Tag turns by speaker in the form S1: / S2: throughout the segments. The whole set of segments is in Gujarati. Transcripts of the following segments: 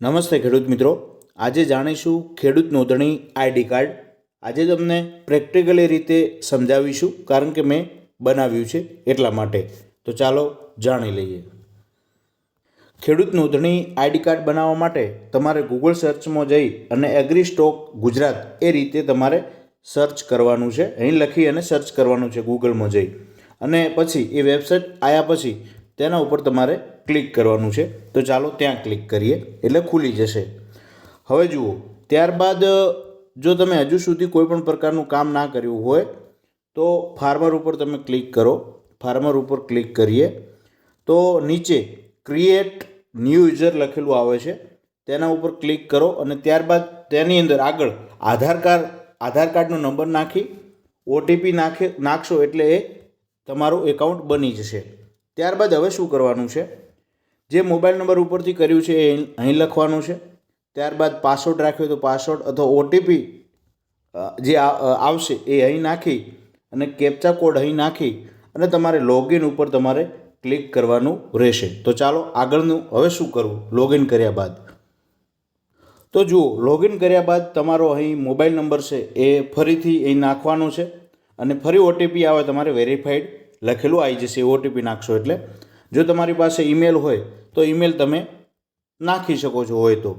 S1: નમસ્તે ખેડૂત મિત્રો. આજે જાણીશું ખેડૂત નોંધણી આઈડી કાર્ડ. આજે તમને પ્રેક્ટિકલી રીતે સમજાવીશું, કારણ કે મેં બનાવ્યું છે એટલા માટે. તો ચાલો જાણી લઈએ. ખેડૂત નોંધણી આઈડી કાર્ડ બનાવવા માટે તમારે ગૂગલ સર્ચમાં જઈ અને એગ્રી સ્ટોક ગુજરાત એ રીતે તમારે સર્ચ કરવાનું છે. અહીં લખી અને સર્ચ કરવાનું છે ગૂગલમાં જઈ. અને પછી એ વેબસાઇટ આવ્યા પછી તેના ઉપર તમારે ક્લિક કરવાનું છે. તો ચાલો ત્યાં ક્લિક કરીએ. એટલે ખુલી જશે. હવે જુઓ, ત્યારબાદ જો તમે હજુ સુધી કોઈ પણ પ્રકારનું કામ ના કર્યું હોય, તો ફાર્મર ઉપર તમે ક્લિક કરો. ફાર્મર ઉપર ક્લિક કરીએ. તો નીચે ક્રિએટ ન્યૂ યુઝર લખેલું આવે છે. તેના ઉપર ક્લિક કરો અને ત્યારબાદ તેની અંદર આગળ આધાર કાર્ડ આધાર કાર્ડનો નંબર નાખી ઓટીપી નાખે, નાખશો એટલે એ તમારું એકાઉન્ટ બની જશે. ત્યારબાદ હવે શું કરવાનું છે? જે મોબાઈલ નંબર ઉપરથી કર્યું છે એ અહીં- લખવાનું છે. ત્યારબાદ પાસવર્ડ રાખ્યો તો પાસવર્ડ અથવા ઓટીપી જે આવશે એ અહીં નાખી અને કેપ્ચા કોડ અહીં નાખી અને તમારે લોગિન ઉપર તમારે ક્લિક કરવાનું રહેશે. તો ચાલો આગળનું હવે શું કરવું? લોગિન કર્યા બાદ. તો જુઓ લોગિન કર્યા બાદ તમારો અહીં મોબાઈલ નંબર છે એ ફરીથી અહીં નાખવાનો છે અને ફરી ઓટીપી આવે તમારે વેરીફાઈડ લખેલું આવી જશે. ઓટીપી નાખશો એટલે જો તમારી પાસે ઈમેલ હોય તો ઈમેલ તમે નાખી શકો છો હોય તો.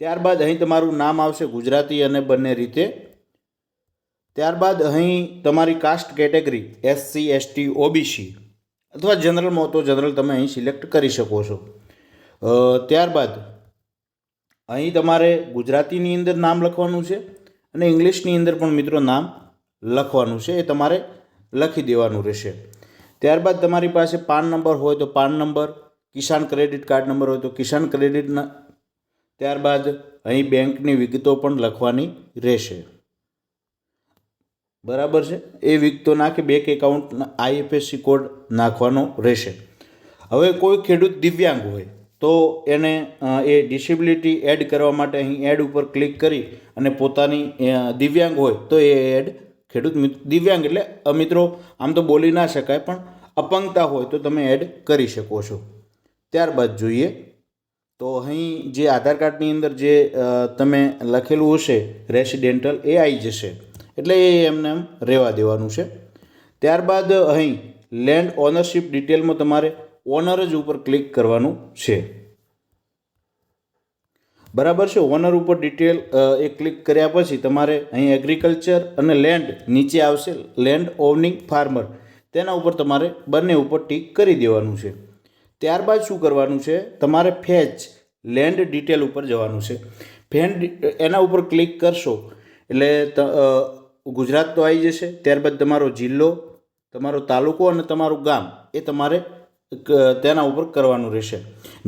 S1: ત્યારબાદ અહીં તમારું નામ આવશે ગુજરાતી અને બંને રીતે. ત્યારબાદ અહીં તમારી caste category SC ST OBC અથવા જનરલમાં તો જનરલ તમે અહીં સિલેક્ટ કરી શકો છો. ત્યારબાદ અહીં તમારે ગુજરાતીની અંદર નામ લખવાનું છે અને ઇંગ્લિશની અંદર પણ મિત્રો નામ લખવાનું છે એ તમારે લખી દેવાનું રહેશે. ત્યારબાદ તમારી પાસે પાન નંબર હોય તો PAN number, Kisan credit card number હોય તો કિસાન ક્રેડિટના ત્યારબાદ અહીં બેંકની વિગતો પણ લખવાની રહેશે. બરાબર છે? એ વિગતો નાખી બેંક એકાઉન્ટ આઈએફએસસી કોડ નાખવાનો રહેશે. હવે કોઈ ખેડૂત દિવ્યાંગ હોય તો એને એ ડિસેબિલિટી એડ કરવા માટે અહીં એડ ઉપર ક્લિક કરી અને પોતાની દિવ્યાંગ હોય તો એ એડ ખેડૂત દિવ્યાંગ એટલે મિત્રો આમ તો બોલી ના શકાય, પણ અપંગતા હોય તો તમે એડ કરી શકો છો. ત્યારબાદ જોઈએ તો અહીં જે આધાર કાર્ડની અંદર જે તમે લખેલું હશે, રેસિડેન્ટલ એ આવી જશે એટલે એ એમને એમ રહેવા દેવાનું છે. ત્યારબાદ અહીં લેન્ડ ઓનરશિપ ડિટેલમાં તમારે ઓનર જ ઉપર ક્લિક કરવાનું છે. બરાબર છે? ઓનર ઉપર ડિટેલ એ ક્લિક કર્યા પછી તમારે અહીં એગ્રીકલ્ચર અને લેન્ડ નીચે આવશે. લેન્ડ ઓવનિંગ ફાર્મર તેના ઉપર તમારે બંને ઉપર ટીક કરી દેવાનું છે. ત્યારબાદ શું કરવાનું છે? તમારે ફેચ લેન્ડ ડિટેલ ઉપર જવાનું છે. ફેન એના ઉપર ક્લિક કરશો, એટલે ગુજરાત તો આવી જશે. ત્યારબાદ તમારો જિલ્લો, તમારો તાલુકો અને તમારું ગામ, એ તમારે તેના ઉપર કરવાનું રહેશે.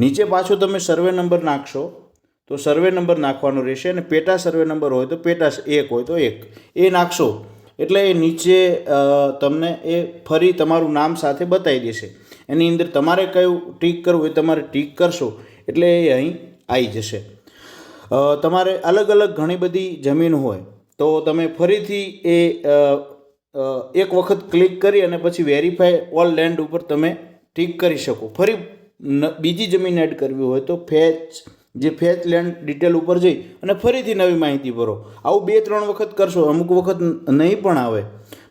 S1: નીચે પાછો તમે સર્વે નંબર નાખશો. તો સર્વે નંબર નાખવાનો રહેશે અને પેટા સર્વે નંબર હોય તો પેટા એક હોય તો એક. એ નાખશો. એટલે એ નીચે તમને એ ફરી તમારું નામ સાથે બતાવી દેશે. એની અંદર તમારે કયું ટીક કરવું એ તમારે ટીક કરશો એટલે એ અહીં આવી જશે. તમારે અલગ અલગ ઘણી બધી જમીન હોય તો તમે ફરીથી એ એક વખત ક્લિક કરી અને પછી વેરીફાઈ ઓલ લેન્ડ ઉપર તમે ટીક કરી શકો. ફરી બીજી જમીન એડ કરવી હોય તો ફેચ જે ફેચ લેન્ડ ડિટેલ ઉપર જઈ અને ફરીથી નવી માહિતી ભરો. આવું બે, ત્રણ વખત કરશો, અમુક વખત નહીં પણ આવે.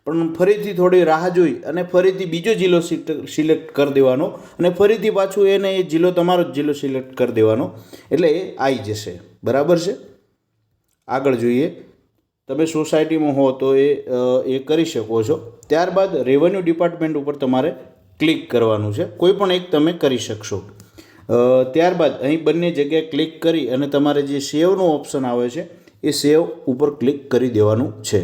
S1: પણ ફરીથી થોડી રાહ જોઈ અને ફરીથી બીજો જિલ્લો સિલેક્ટ કરી દેવાનો અને ફરીથી પાછું એને એ જિલ્લો, તમારો જ જિલ્લો સિલેક્ટ કરી દેવાનો. એટલે એ આવી જશે. બરાબર છે? આગળ જોઈએ. તમે સોસાયટીમાં હો તો એ એ કરી શકો છો. ત્યારબાદ રેવન્યુ ડિપાર્ટમેન્ટ ઉપર તમારે ક્લિક કરવાનું છે. કોઈ પણ એક તમે કરી શકશો. ત્યારબાદ અહીં બંને જગ્યાએ ક્લિક કરી અને તમારે જે સેવનો ઓપ્શન આવે છે, એ સેવ ઉપર ક્લિક કરી દેવાનું છે.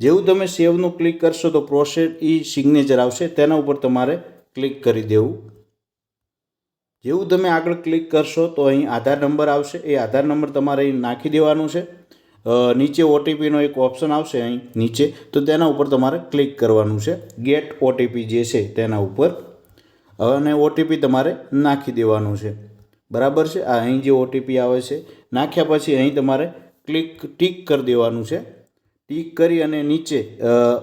S1: જેવું તમે સેવનું ક્લિક કરશો તો પ્રોસેસ ઈ સિગ્નેચર આવશે, તેના ઉપર તમારે ક્લિક કરી દેવું. જેવું તમે આગળ ક્લિક કરશો તો અહીં આધાર નંબર આવશે, એ આધાર નંબર તમારે અહીં નાખી દેવાનું છે. નીચે ઓટીપીનો એક ઓપ્શન આવશે અહીં નીચે, તો તેના ઉપર તમારે ક્લિક કરવાનું છે. ગેટ ઓટીપી જે છે તેના ઉપર અને ઓટીપી તમારે નાખી દેવાનું છે. બરાબર છે? આ અહીં જે ઓટીપી આવે છે, નાખ્યા પછી અહીં તમારે ક્લિક, ટીક કરી દેવાનું છે. ટીક કરી અને નીચે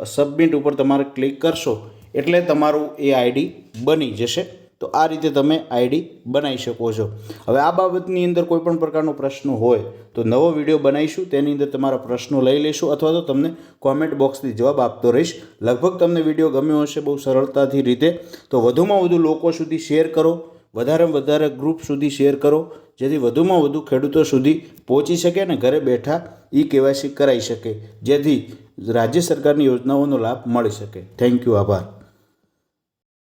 S1: સબમિટ ઉપર તમારે ક્લિક કરશો એટલે તમારું એ આઈડી બની જશે. તો આ રીતે તમે આઈડી બનાવી શકો છો. હવે આ બાબતની અંદર કોઈ પણ પ્રકારનો પ્રશ્ન હોય તો નવો વીડિયો બનાવીશું, તેની અંદર તમારા પ્રશ્નો લઈ લઈશું અથવા તો તમને કોમેન્ટ બોક્સથી જવાબ આપતો રહીશ. લગભગ તમને વીડિયો ગમ્યો હશે બહુ સરળતાથી રીતે. તો વધુમાં વધુ લોકો સુધી શેર કરો, વધારેમાં વધારે ગ્રુપ સુધી શેર કરો, જેથી વધુમાં વધુ ખેડૂતો સુધી પહોંચી શકે અને ઘરે બેઠા ઈ કેવાયસી કરાવી શકે, જેથી રાજ્ય સરકારની યોજનાઓનો લાભ મળી શકે. થેન્ક યુ આભાર.